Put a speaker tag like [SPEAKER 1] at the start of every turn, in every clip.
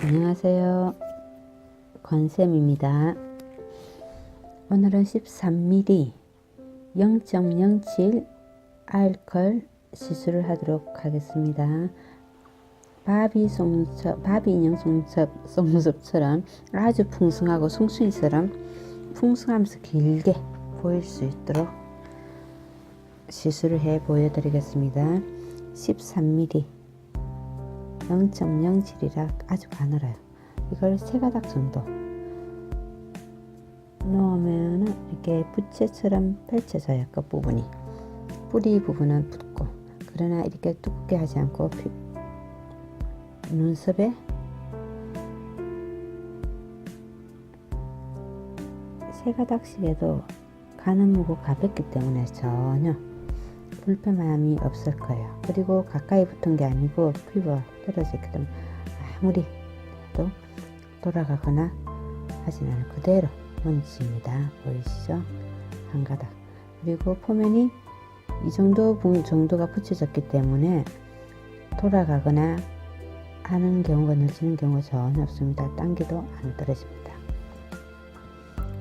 [SPEAKER 1] 안녕하세요. 권쌤입니다. 오늘은 13mm 0.07 알콜 시술을 하도록 하겠습니다. 바비 송첩, 바비 인형 송첩, 송첩처럼 아주 풍성하고 송충이처럼 풍성하면서 길게 보일 수 있도록 시술을 해 보여드리겠습니다. 13mm 0.07이라 아주 가늘어요. 이걸 세 가닥 정도 놓으면 이렇게 부채처럼 펼쳐져요. 끝부분이. 뿌리 부분은 붓고 그러나 이렇게 두껍게 하지 않고 피, 눈썹에 세 가닥씩 해도 가는 무고 가볍기 때문에 전혀 불편함이 없을 거예요. 그리고 가까이 붙은 게 아니고 피부가 떨어졌기 때문에 아무리 해도 돌아가거나 하진 않을 그대로 먼지입니다. 보이시죠? 한 가닥. 그리고 포면이 이 정도 분 정도가 붙여졌기 때문에 돌아가거나 하는 경우가 늘지는 경우가 전혀 없습니다. 당기도 안 떨어집니다.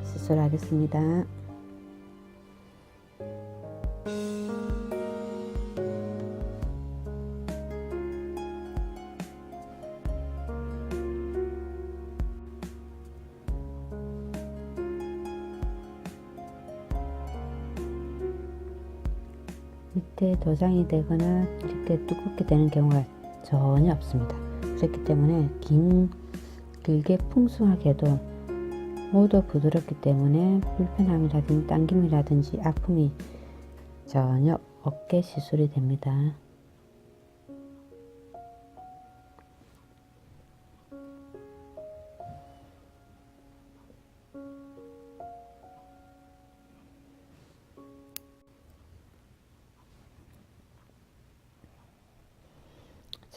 [SPEAKER 1] 시술하겠습니다. 밑에 도장이 되거나 이렇게 두껍게 되는 경우가 전혀 없습니다. 그렇기 때문에 긴 길게 풍성하게도 모두 부드럽기 때문에 불편함이라든지 당김이라든지 아픔이 전혀 없게 시술이 됩니다.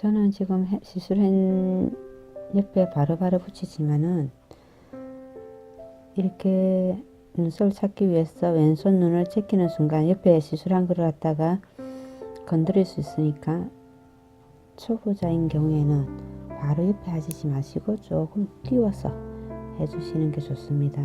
[SPEAKER 1] 저는 지금 해- 시술한 옆에 바로 바로 붙이지만은 이렇게 눈썹을 찾기 위해서 왼손 눈을 제끼는 순간 옆에 시술한 거를 갖다가 건드릴 수 있으니까 초보자인 경우에는 바로 옆에 하시지 마시고 조금 띄워서 해주시는 게 좋습니다.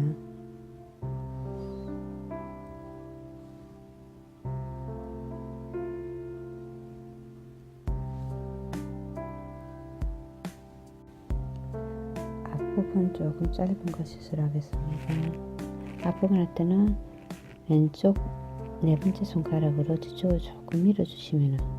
[SPEAKER 1] 앞부분 조금 짧은 거 시술하겠습니다. 앞부분 할 때는 왼쪽 네 번째 손가락으로 뒤쪽을 조금 밀어주시면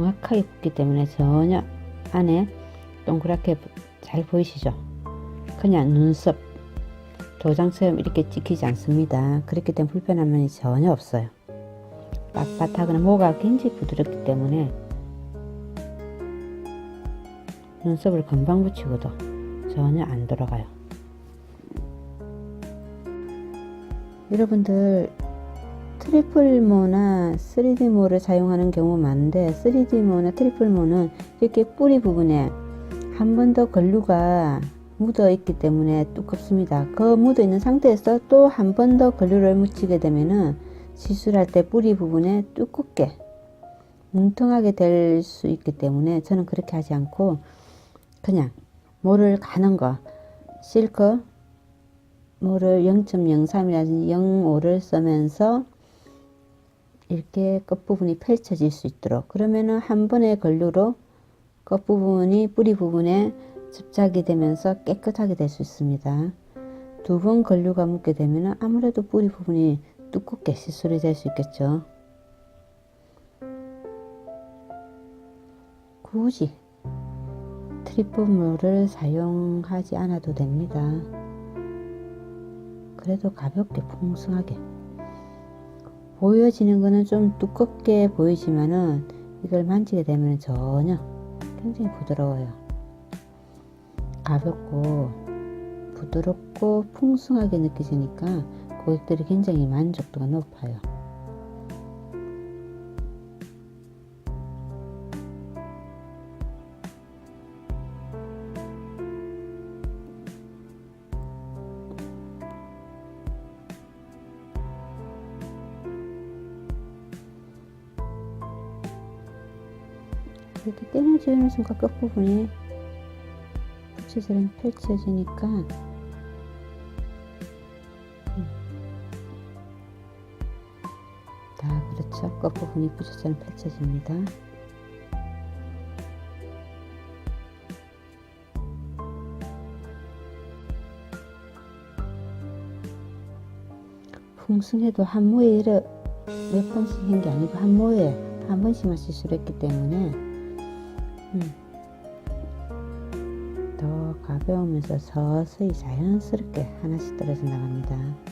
[SPEAKER 1] 정확하게 붙기 때문에 전혀 안에 동그랗게 잘 보이시죠? 그냥 눈썹 도장처럼 이렇게 찍히지 않습니다. 그렇기 때문에 불편함이 전혀 없어요. 빳빳하거나 모가 굉장히 부드럽기 때문에 눈썹을 금방 붙이고도 전혀 안 돌아가요. 여러분들 트리플모나 3D모를 사용하는 경우 많은데 3D모나 트리플모는 이렇게 뿌리 부분에 한 번 더 걸류가 묻어 있기 때문에 두껍습니다. 그 묻어 있는 상태에서 또 한 번 더 걸류를 묻히게 되면은 시술할 때 뿌리 부분에 두껍게 뭉텅하게 될 수 있기 때문에 저는 그렇게 하지 않고 그냥 모를 가는 거 실크 모를 0.03이라든지 0.5를 쓰면서 이렇게 끝부분이 펼쳐질 수 있도록 그러면은 한 번의 걸류로 끝부분이 뿌리 부분에 집착이 되면서 깨끗하게 될 수 있습니다. 두 번 걸류가 묻게 되면 아무래도 뿌리 부분이 두껍게 시술이 될 수 있겠죠. 굳이 트리플모를 사용하지 않아도 됩니다. 그래도 가볍게 풍성하게 보여지는 거는 좀 두껍게 보이지만은 이걸 만지게 되면 전혀 굉장히 부드러워요. 가볍고 부드럽고 풍성하게 느껴지니까 고객들이 굉장히 만족도가 높아요. 이렇게 떼내지는 순간 끝부분이 부채처럼 펼쳐지니까 음. 다 그렇죠. 끝부분이 부채처럼 펼쳐집니다. 풍성해도 한 모에 몇 번씩 한 게 아니고 한 모에 한 번씩만 시술을 했기 때문에 음, 더 가벼우면서 서서히 자연스럽게 하나씩 떨어져 나갑니다. 다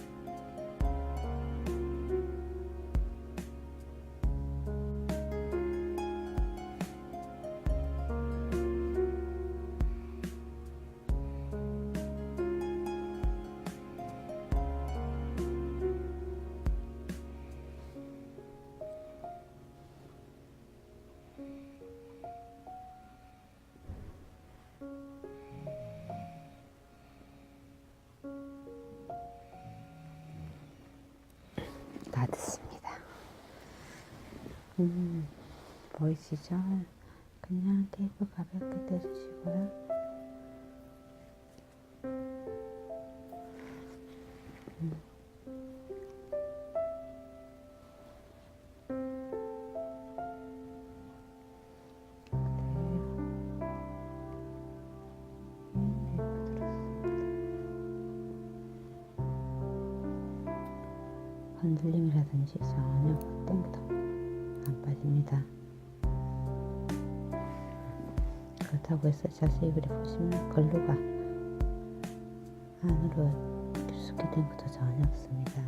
[SPEAKER 1] 음, 보이시죠? 그냥 테이프 가볍게 떼주시고요. 음. 흔들림이라든지 전혀 땡도 안 빠집니다. 그렇다고 해서 자세히 그래 보시면 걸루가 안으로 깊숙이 된 것도 전혀 없습니다.